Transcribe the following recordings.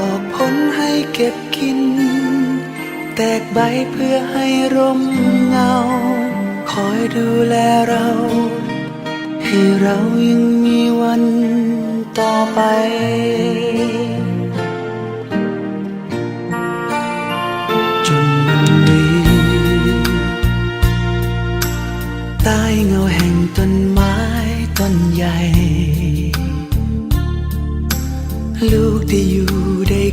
ออกผลให้เก็บกิน แตกใบเพื่อให้ร่มเงา คอยดูแลเรา ให้เรายังมีวันต่อไปจนวันนี้ใต้เงาแห่งต้นไม้ต้นใหญ่ ลูกได้อยู่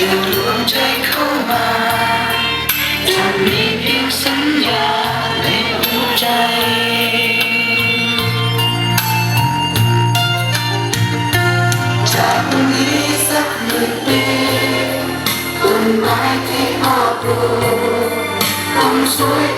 จะรวมใจเข้ามาจะมีเพียงสัญญาในหัวใจจากวันนี้สักหนึ่งปีต้นไม้ที่พ่อปลูกต้องสวย